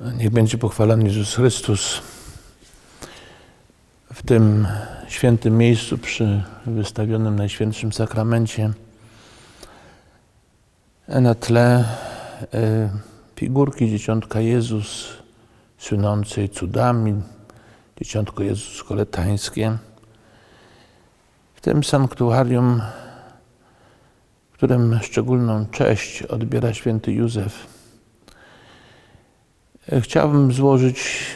Niech będzie pochwalony Jezus Chrystus w tym świętym miejscu przy wystawionym Najświętszym Sakramencie na tle e, figurki Dzieciątka Jezus słynącej cudami, Dzieciątko Jezus Koletańskie. W tym sanktuarium, w którym szczególną cześć odbiera święty Józef, e, chciałbym złożyć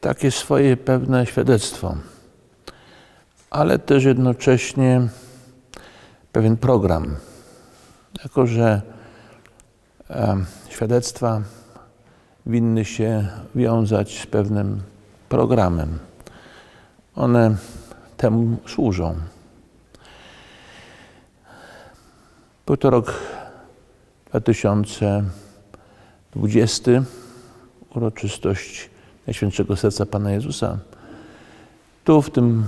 takie swoje pewne świadectwo, ale też jednocześnie pewien program. Jako, że e, świadectwa winny się wiązać z pewnym programem. One temu służą. Był to rok 2020, uroczystość Najświętszego Serca Pana Jezusa. Tu, w tym,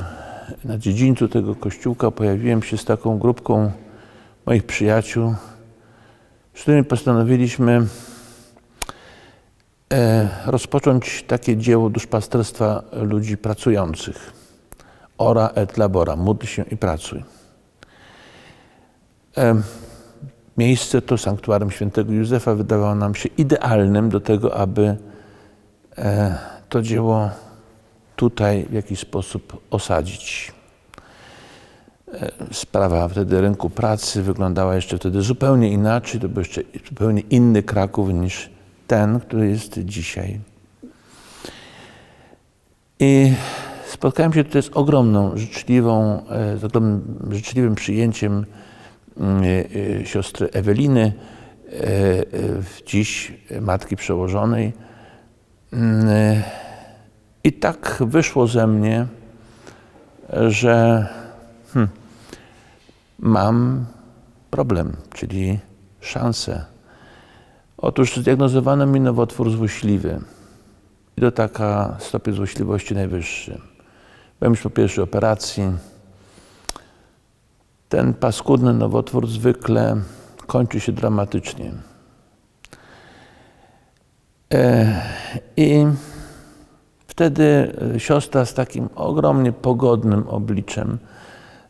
na dziedzińcu tego kościółka pojawiłem się z taką grupką moich przyjaciół, z którymi postanowiliśmy e, rozpocząć takie dzieło duszpasterstwa ludzi pracujących. Ora et labora, módl się i pracuj. E, miejsce to sanktuarium świętego Józefa wydawało nam się idealnym do tego, aby to dzieło tutaj w jakiś sposób osadzić. Sprawa wtedy rynku pracy wyglądała jeszcze wtedy zupełnie inaczej. To był jeszcze zupełnie inny Kraków niż ten, który jest dzisiaj. I spotkałem się tutaj z ogromną, życzliwą, z ogromnym, życzliwym przyjęciem siostry Eweliny, dziś matki przełożonej. I tak wyszło ze mnie, że hmm, mam problem, czyli szansę. Otóż zdiagnozowano mi nowotwór złośliwy. I to taka stopień złośliwości najwyższy. Byłem już po pierwszej operacji. Ten paskudny nowotwór zwykle kończy się dramatycznie. E, I wtedy siostra z takim ogromnie pogodnym obliczem,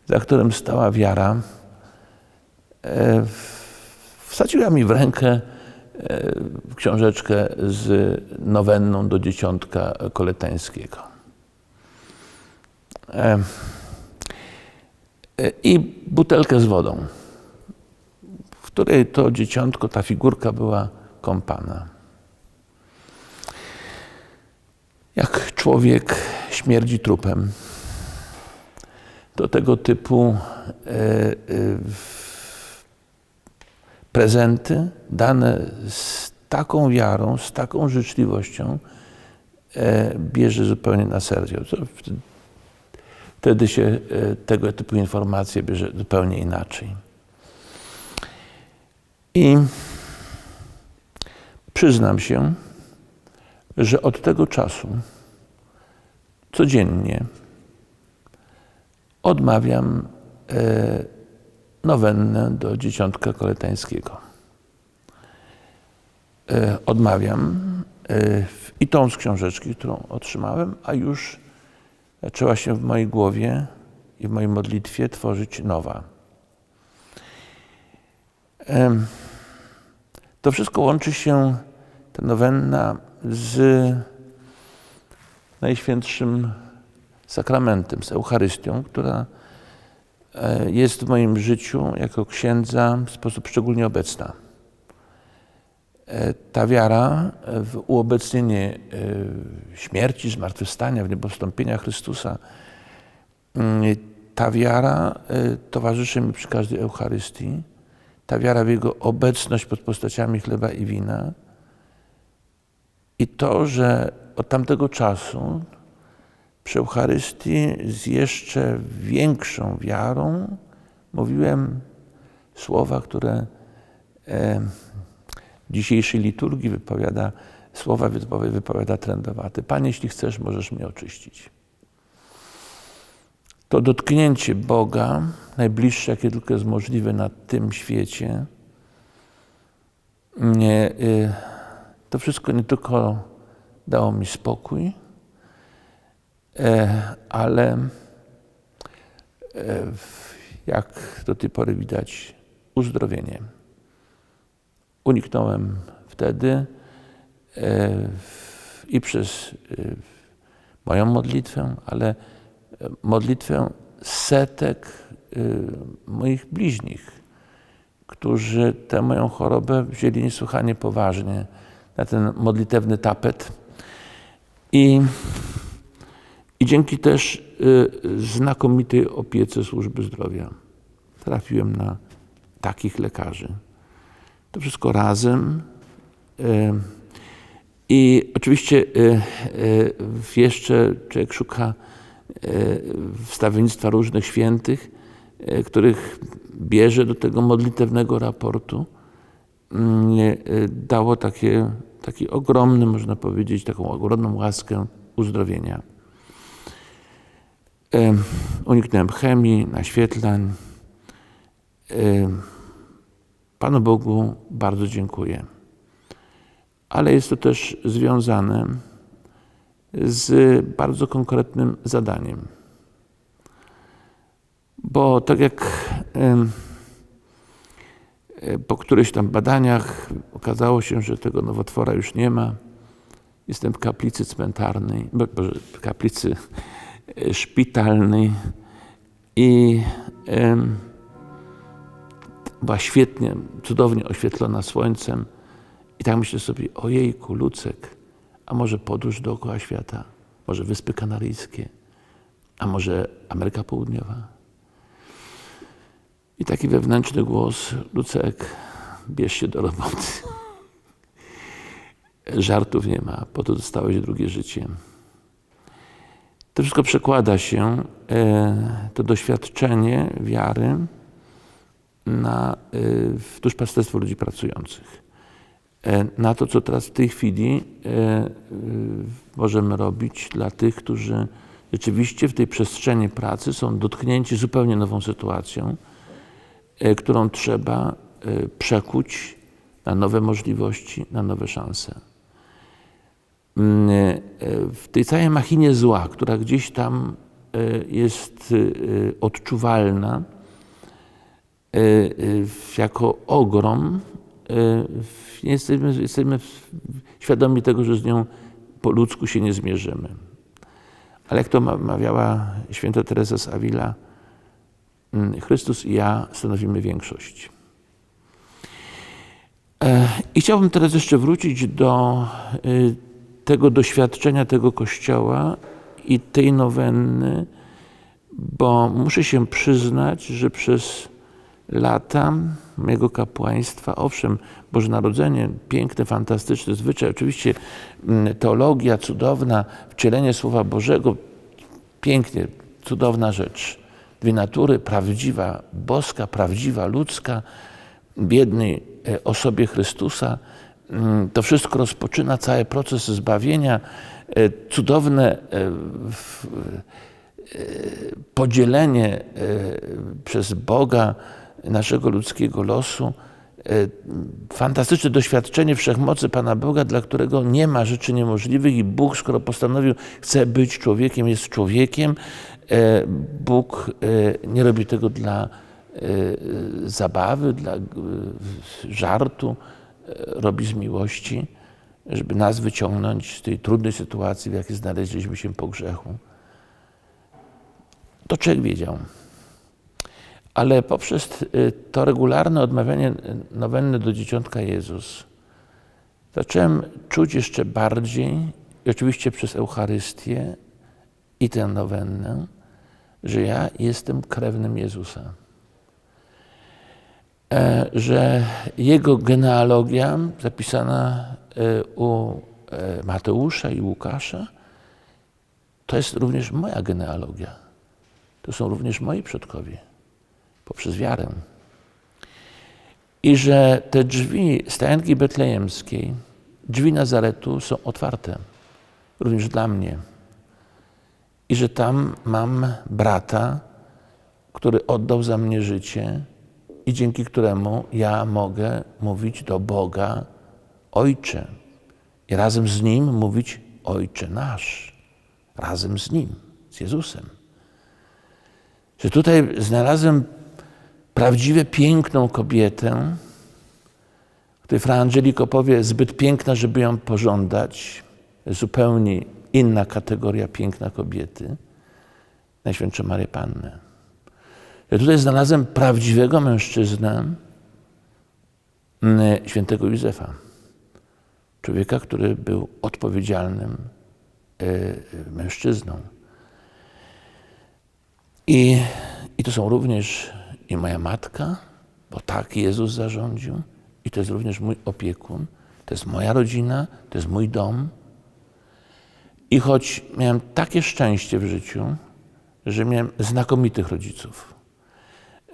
za którym stała wiara, e, wsadziła mi w rękę e, książeczkę z nowenną do dzieciątka koletańskiego. I butelkę z wodą, w której to dzieciątko, ta figurka była kąpana. Jak człowiek śmierdzi trupem, to tego typu e, e, prezenty dane z taką wiarą, z taką życzliwością e, bierze zupełnie na serio. Wtedy się tego typu informacje bierze zupełnie inaczej. I przyznam się, że od tego czasu codziennie odmawiam e, nowennę do dzieciątka koletańskiego. E, odmawiam e, i tą z książeczki, którą otrzymałem, a już zaczęła się w mojej głowie i w mojej modlitwie tworzyć nowa. To wszystko łączy się, ta nowenna, z Najświętszym Sakramentem, z Eucharystią, która jest w moim życiu jako księdza w sposób szczególnie obecna. Ta wiara w uobecnienie śmierci, zmartwychwstania, w niebowstąpienia Chrystusa, ta wiara towarzyszy mi przy każdej Eucharystii. Ta wiara w Jego obecność pod postaciami chleba i wina. I to, że od tamtego czasu przy Eucharystii z jeszcze większą wiarą mówiłem słowa, które w dzisiejszej liturgii wypowiada, słowa wypowiada trędowaty. Panie, jeśli chcesz, możesz mnie oczyścić. To dotknięcie Boga, najbliższe, jakie tylko jest możliwe na tym świecie, nie, to wszystko nie tylko dało mi spokój, e, ale e, jak do tej pory widać, uzdrowienie. Uniknąłem wtedy i przez moją modlitwę, ale modlitwę setek moich bliźnich, którzy tę moją chorobę wzięli niesłychanie poważnie na ten modlitewny tapet. I, i dzięki też y, znakomitej opiece służby zdrowia trafiłem na takich lekarzy. To wszystko razem. Y, I oczywiście y, jeszcze człowiek szuka wstawiennictwa różnych świętych, których bierze do tego modlitewnego raportu. Mm, dało takie taki ogromny, można powiedzieć, taką ogromną łaskę uzdrowienia. Uniknąłem chemii, naświetlań. Panu Bogu bardzo dziękuję. Ale jest to też związane z bardzo konkretnym zadaniem. Bo tak jak po którychś tam badaniach okazało się, że tego nowotwora już nie ma. Jestem w kaplicy cmentarnej, w kaplicy e, szpitalnej i była świetnie, cudownie oświetlona słońcem. I tak myślę sobie, ojejku, Lucek, a może podróż dookoła świata, może Wyspy Kanaryjskie, a może Ameryka Południowa. I taki wewnętrzny głos, Lucek, bierz się do roboty. Żartów nie ma, po to dostałeś drugie życie. To wszystko przekłada się, e, to doświadczenie wiary na e, duszpasterstwo ludzi pracujących. E, na to, co teraz w tej chwili możemy robić dla tych, którzy rzeczywiście w tej przestrzeni pracy są dotknięci zupełnie nową sytuacją którą trzeba e, przekuć na nowe możliwości, na nowe szanse. Mm, e, w tej całej machinie zła, która gdzieś tam jest odczuwalna jako ogrom, jesteśmy, jesteśmy świadomi tego, że z nią po ludzku się nie zmierzymy. Ale jak to mawiała święta Teresa z Avila, Chrystus i ja stanowimy większość. E, I chciałbym teraz jeszcze wrócić do y, tego doświadczenia tego kościoła i tej nowenny, bo muszę się przyznać, że przez lata mojego kapłaństwa, owszem, Boże Narodzenie, piękne, fantastyczne zwyczaj, oczywiście mm, teologia cudowna, wcielenie Słowa Bożego, pięknie, cudowna rzecz dwie natury, prawdziwa boska, prawdziwa ludzka, biednej e, osobie Chrystusa. Mm, to wszystko rozpoczyna cały proces zbawienia, e, cudowne e, podzielenie przez Boga naszego ludzkiego losu, fantastyczne doświadczenie wszechmocy Pana Boga, dla którego nie ma rzeczy niemożliwych i Bóg, skoro postanowił, chce być człowiekiem, jest człowiekiem, E, Bóg e, nie robi tego dla e, zabawy, dla żartu, robi z miłości, żeby nas wyciągnąć z tej trudnej sytuacji, w jakiej znaleźliśmy się po grzechu. To człowiek wiedział. Ale poprzez to regularne odmawianie nowenny do Dzieciątka Jezus zacząłem czuć jeszcze bardziej, i oczywiście przez Eucharystię i tę nowennę, że ja jestem krewnym Jezusa. E, że jego genealogia zapisana e, u e, Mateusza i Łukasza to jest również moja genealogia. To są również moi przodkowie poprzez wiarę. I że te drzwi stajenki betlejemskiej, drzwi Nazaretu są otwarte również dla mnie i że tam mam brata, który oddał za mnie życie i dzięki któremu ja mogę mówić do Boga Ojcze i razem z Nim mówić Ojcze nasz razem z Nim, z Jezusem. Że tutaj znalazłem prawdziwie piękną kobietę, której Fra Angeliko powie, zbyt piękna, żeby ją pożądać. Zupełnie inna kategoria piękna kobiety. Najświętszą Marię Pannę. Ja tutaj znalazłem prawdziwego mężczyznę, mm, świętego Józefa. Człowieka, który był odpowiedzialnym e, mężczyzną. I, I to są również i moja matka, bo tak Jezus zarządził, i to jest również mój opiekun, to jest moja rodzina, to jest mój dom. I choć miałem takie szczęście w życiu, że miałem znakomitych rodziców,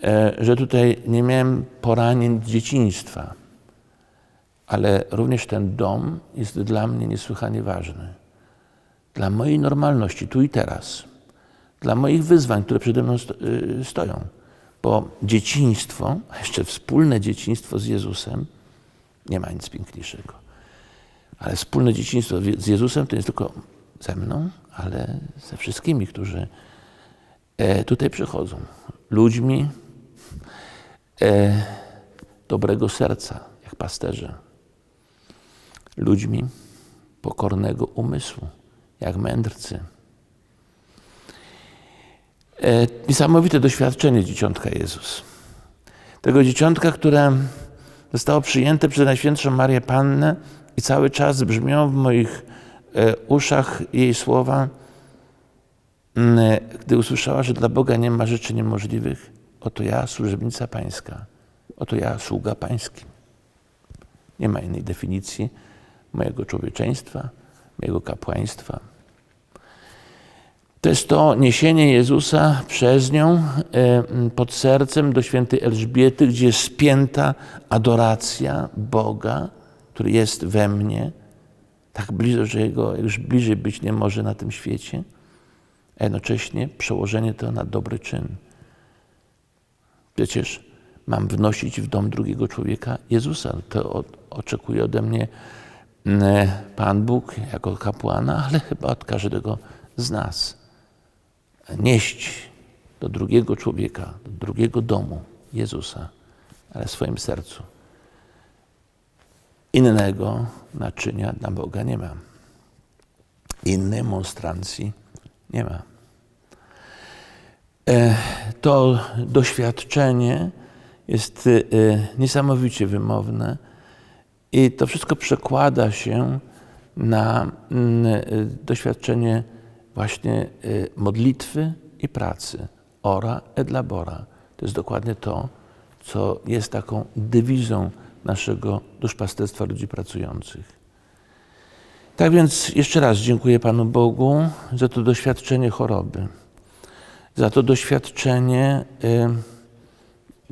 e, że tutaj nie miałem poranień dzieciństwa, ale również ten dom jest dla mnie niesłychanie ważny. Dla mojej normalności tu i teraz, dla moich wyzwań, które przede mną y, stoją. Bo dzieciństwo, jeszcze wspólne dzieciństwo z Jezusem, nie ma nic piękniejszego. Ale wspólne dzieciństwo z Jezusem to jest tylko ze mną, ale ze wszystkimi, którzy e, tutaj przychodzą. Ludźmi e, dobrego serca, jak pasterze. Ludźmi pokornego umysłu, jak mędrcy. E, niesamowite doświadczenie dzieciątka Jezus. Tego dzieciątka, które zostało przyjęte przez Najświętszą Marię Pannę i cały czas brzmią w moich e, uszach jej słowa, mm, gdy usłyszała, że dla Boga nie ma rzeczy niemożliwych. Oto ja, służebnica pańska. Oto ja, sługa pański. Nie ma innej definicji mojego człowieczeństwa, mojego kapłaństwa. To jest to niesienie Jezusa przez nią e, pod sercem do świętej Elżbiety, gdzie jest spięta adoracja Boga, który jest we mnie, tak blisko, że Jego już bliżej być nie może na tym świecie, a jednocześnie przełożenie to na dobry czyn. Przecież mam wnosić w dom drugiego człowieka Jezusa. To oczekuje ode mnie Pan Bóg jako kapłana, ale chyba od każdego z nas nieść do drugiego człowieka, do drugiego domu Jezusa, ale w swoim sercu. Innego naczynia dla Boga nie ma. Innej monstrancji nie ma. E, to doświadczenie jest e, niesamowicie wymowne i to wszystko przekłada się na mm, e, doświadczenie właśnie y, modlitwy i pracy. Ora et labora. To jest dokładnie to, co jest taką dewizą naszego duszpasterstwa ludzi pracujących. Tak więc jeszcze raz dziękuję Panu Bogu za to doświadczenie choroby, za to doświadczenie y,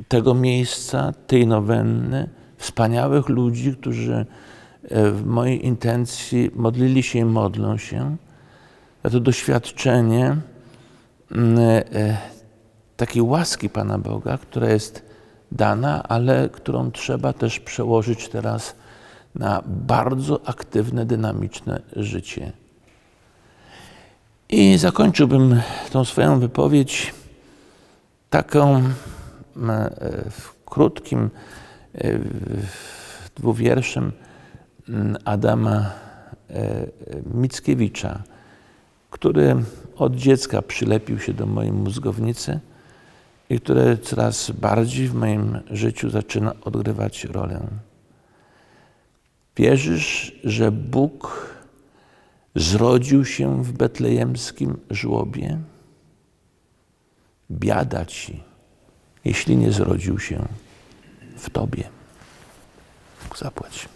tego miejsca, tej nowenny, wspaniałych ludzi, którzy y, w mojej intencji modlili się i modlą się za to doświadczenie mm, e, takiej łaski Pana Boga, która jest dana, ale którą trzeba też przełożyć teraz na bardzo aktywne, dynamiczne życie. I zakończyłbym tą swoją wypowiedź taką w krótkim dwuwierszem Adama e, Mickiewicza który od dziecka przylepił się do mojej mózgownicy i który coraz bardziej w moim życiu zaczyna odgrywać rolę. Wierzysz, że Bóg zrodził się w betlejemskim żłobie? Biada ci, jeśli nie zrodził się w tobie. Zapłać.